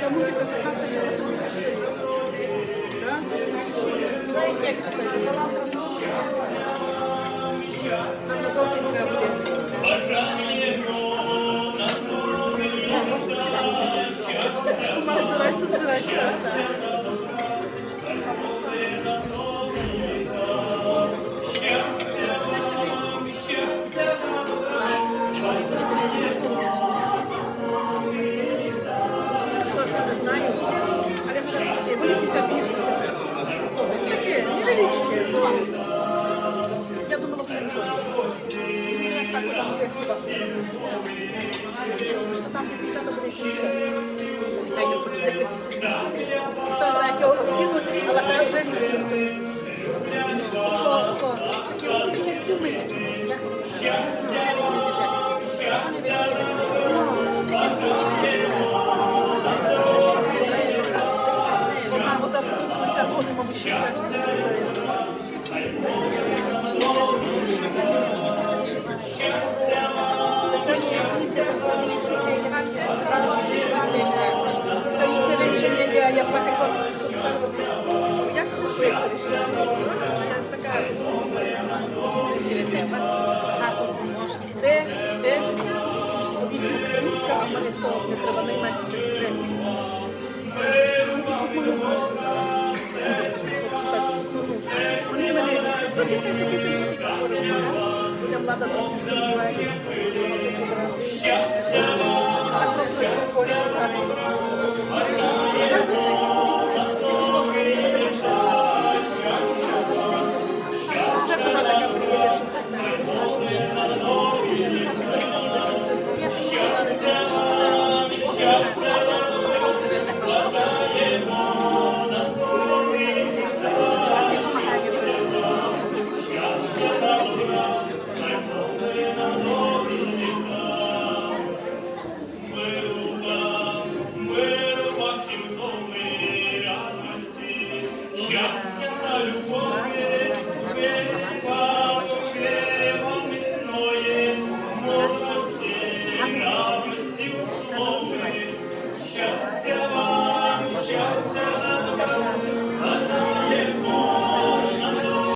Ця музика 15 чи 20 знаю. Але такі великі Такі невеличкі. Я думала, нічого. Так, там. Там де 50, а буде 70. Хай не почне після То за якого кинуть, але вже не Живете, вас багато помощників. де, де українська, Щастя, Christians.